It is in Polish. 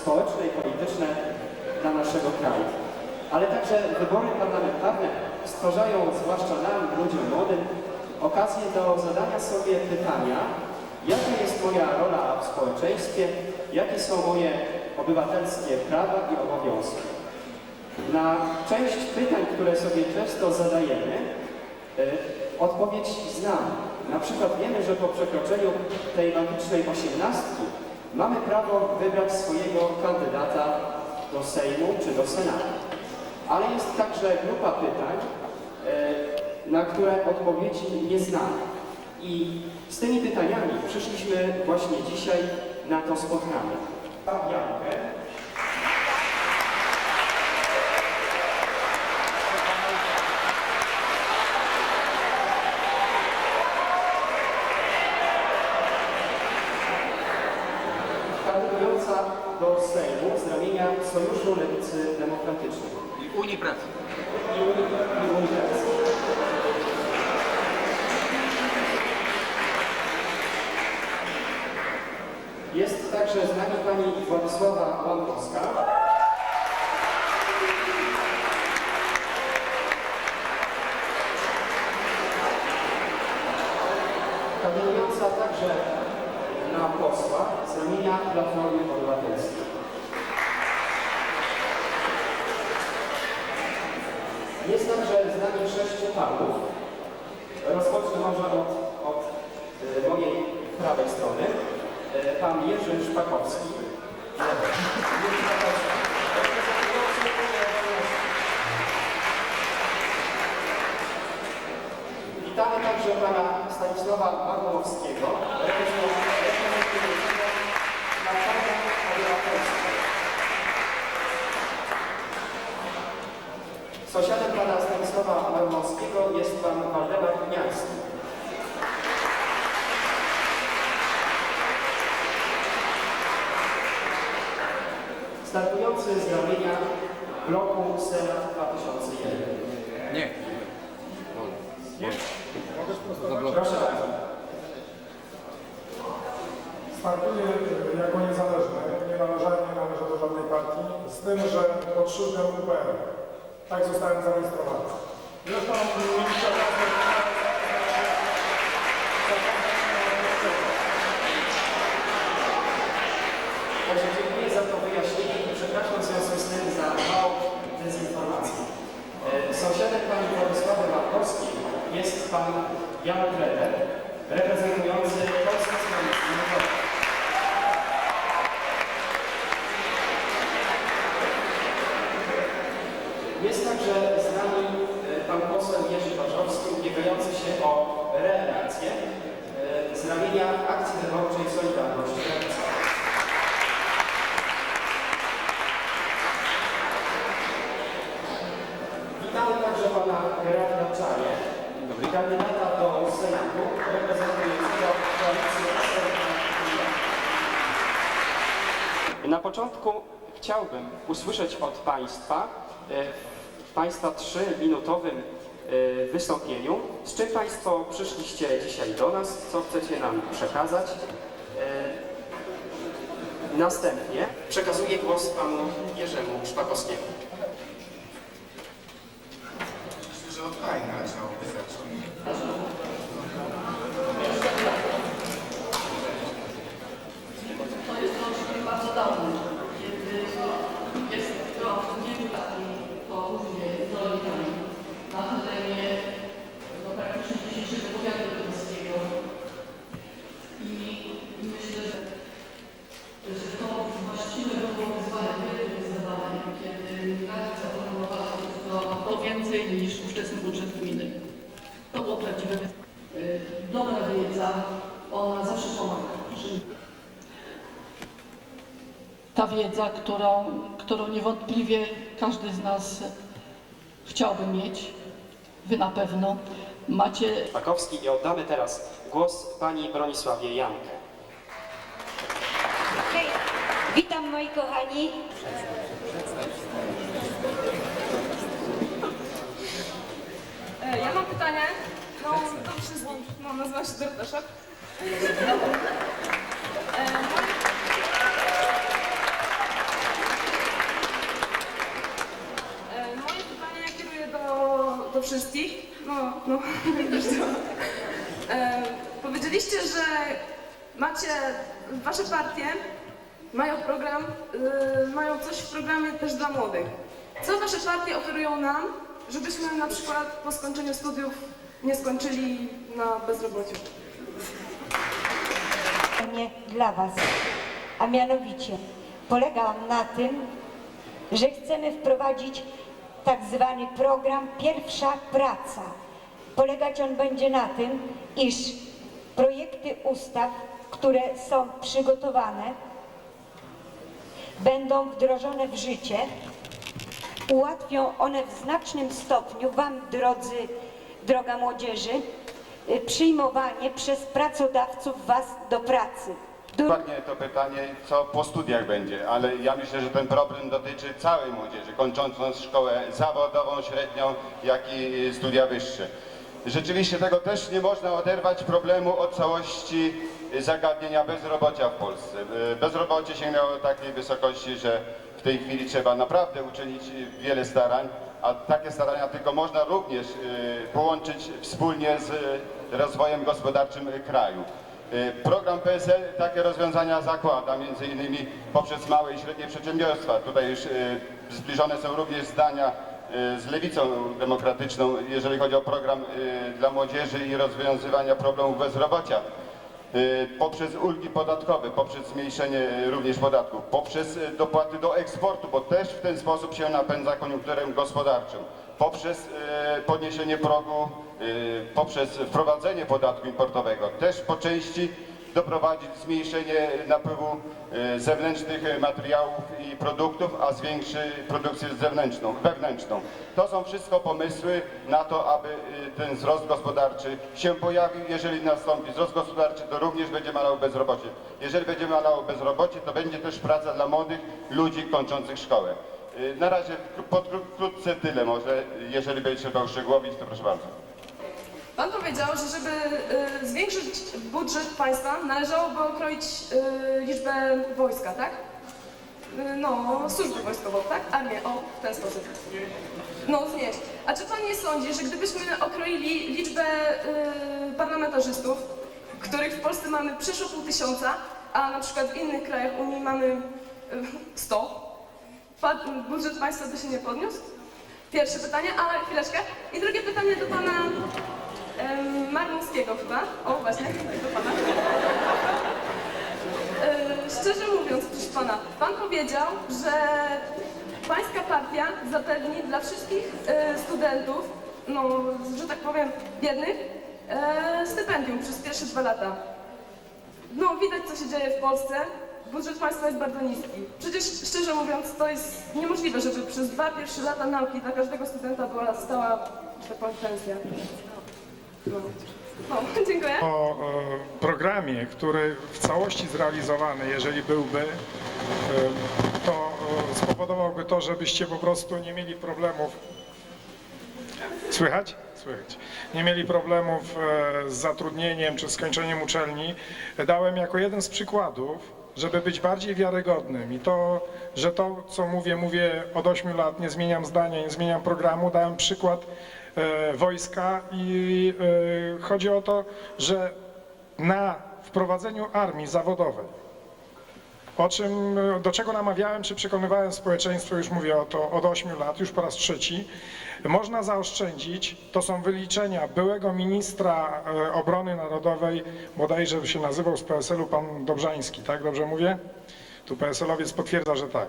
społeczne i polityczne dla naszego kraju. Ale także wybory parlamentarne stwarzają, zwłaszcza nam, ludziom młodym, okazję do zadania sobie pytania, jaka jest moja rola w społeczeństwie, jakie są moje obywatelskie prawa i obowiązki. Na część pytań, które sobie często zadajemy, e, odpowiedź znamy. Na przykład wiemy, że po przekroczeniu tej magicznej osiemnastki mamy prawo wybrać swojego kandydata do Sejmu czy do Senatu. Ale jest także grupa pytań, e, na które odpowiedzi nie znamy. I z tymi pytaniami przyszliśmy właśnie dzisiaj na to spotkanie. Jankę, kandydująca do Sejmu z ramienia Sojuszu Lewicy Demokratycznej i Unii Pracy. i Unii i Unii Pracy. Jest także z nami pani Władysława Łąkowska. Kandydująca także na posła z ramienia Platformy Obywatelskiej. Jest także z nami sześciu panów. Rozpocznę może od, od e, mojej prawej strony. E, Pan Jerzy Szpakowski. Jerzy. Witamy także pana Stanisława Marmolowskiego, reprezentującego Platformę Obywatelską. Sąsiadem pana Stanisława Marmolowskiego jest pan Waldemar Gniański. Startujący z ramienia bloku Senat 2001. Nie. Proszę bardzo. Startuję e, jako niezależny, nie należałem, nie należę do żadnej partii, z tym, że pod szyldem UPR. Tak zostałem zarejestrowany. Zresztą okazję... Także dziękuję za to wyjaśnienie i przepraszam w związku z tym za małą dezinformację. E, Sąsiadem pani Władysławy Markowskiej jest pan Jan Kleder, reprezentujący Polskie Stronnictwo Ludowe. Jest także z nami e, pan poseł Jerzy Baczowski, ubiegający się o reelekcję e, z ramienia akcji wyborczej Solidarność. Witamy także pana Gerarda Czaję, kandydata do Senatu reprezentującego koalicję. Na początku chciałbym usłyszeć od Państwa e, w Państwa trzyminutowym wystąpieniu, z czym Państwo przyszliście dzisiaj do nas, co chcecie nam przekazać. E, Następnie przekazuję głos panu Jerzemu Szpakowskiemu. Myślę, że od fajna chciałoby zacząć. To jest oczywiście bardzo dobre, kiedy jest to nie taki południe Dolitami na terenie no, praktycznie dzisiejszego powiatu lubuskiego. I myślę, że, że to właściwe było wyzwanie, wielkie wyzwanie, kiedy Rada zaproponowała to, to więcej niż ówczesny budżet gminy. To było prawdziwe. Y, Dobra wiedza, ona zawsze pomaga. Ta wiedza, którą, którą niewątpliwie każdy z nas chciałby mieć, wy na pewno macie Szpakowski i oddamy teraz głos pani Bronisławie Jankę. Hej, witam moi kochani. Ja mam pytanie. No, to trzy złotych. No, nazywam się Dorotaszek. E, e, moje pytanie kieruję do, do wszystkich. No, no, e, Powiedzieliście, że macie, wasze partie mają program, y, mają coś w programie też dla młodych. Co wasze partie oferują nam, żebyśmy na przykład po skończeniu studiów nie skończyli na bezrobociu? Nie dla Was, a mianowicie polega on na tym, że chcemy wprowadzić tak zwany program Pierwsza Praca. Polegać on będzie na tym, iż projekty ustaw, które są przygotowane, będą wdrożone w życie. Ułatwią one w znacznym stopniu Wam, drodzy, droga młodzieży, y, przyjmowanie przez pracodawców Was do pracy. Dokładnie to pytanie, co po studiach będzie, ale ja myślę, że ten problem dotyczy całej młodzieży, kończącą szkołę zawodową, średnią, jak i studia wyższe. Rzeczywiście tego też nie można oderwać problemu od całości zagadnienia bezrobocia w Polsce. E, Bezrobocie sięgnęło takiej wysokości, że w tej chwili trzeba naprawdę uczynić wiele starań, a takie starania tylko można również e, połączyć wspólnie z rozwojem gospodarczym kraju. Y, Program PSL takie rozwiązania zakłada, między innymi poprzez małe i średnie przedsiębiorstwa. Tutaj już y, zbliżone są również zdania y, z lewicą demokratyczną, jeżeli chodzi o program y, dla młodzieży i rozwiązywania problemów bezrobocia. Y, Poprzez ulgi podatkowe, poprzez zmniejszenie również podatków, poprzez y, dopłaty do eksportu, bo też w ten sposób się napędza koniunkturę gospodarczą, poprzez y, podniesienie progu, y, poprzez wprowadzenie podatku importowego, też po części doprowadzić zmniejszenie napływu y, zewnętrznych materiałów i produktów, a zwiększy produkcję zewnętrzną, wewnętrzną. To są wszystko pomysły na to, aby y, ten wzrost gospodarczy się pojawił. Jeżeli nastąpi wzrost gospodarczy, to również będzie malało bezrobocie. Jeżeli będzie malało bezrobocie, to będzie też praca dla młodych ludzi kończących szkołę. Na razie pod, wkrótce tyle może, jeżeli będzie trzeba uszczegółowić, to proszę bardzo. Pan powiedział, że żeby y, zwiększyć budżet państwa, należałoby okroić y, liczbę wojska, tak? Y, no, służbę wojskową, tak? Armię, o, w ten sposób. No, znieść. A czy pan nie sądzi, że gdybyśmy okroili liczbę parlamentarzystów, których w Polsce mamy przeszło pół tysiąca, a na przykład w innych krajach Unii mamy y, 100, pa, budżet państwa by się nie podniósł? Pierwsze pytanie, ale chwileczkę. I drugie pytanie do pana Marnińskiego chyba. O, właśnie, do pana. Szczerze mówiąc, proszę pana, pan powiedział, że pańska partia zapewni dla wszystkich e, studentów, no, że tak powiem, biednych, e, stypendium przez pierwsze dwa lata. No, widać, co się dzieje w Polsce. Budżet państwa jest bardzo niski. Przecież, szczerze mówiąc, to jest niemożliwe, żeby przez dwa pierwsze lata nauki dla każdego studenta była stała, że tak. O e, programie, który w całości zrealizowany, jeżeli byłby, e, to e, spowodowałby to, żebyście po prostu nie mieli problemów. Słychać? Słychać. Nie mieli problemów z zatrudnieniem czy skończeniem uczelni. Dałem jako jeden z przykładów, żeby być bardziej wiarygodnym i to, że to, co mówię, mówię od 8 lat, nie zmieniam zdania, nie zmieniam programu, dałem przykład wojska i e, chodzi o to, że na wprowadzeniu armii zawodowej, o czym, do czego namawiałem, czy przekonywałem społeczeństwo, już mówię o to od 8 lat, już po raz trzeci, można zaoszczędzić, to są wyliczenia byłego ministra e, obrony narodowej, bodajże się nazywał z PSL-u pan Dobrzański, tak dobrze mówię? Tu PSL-owiec potwierdza, że tak.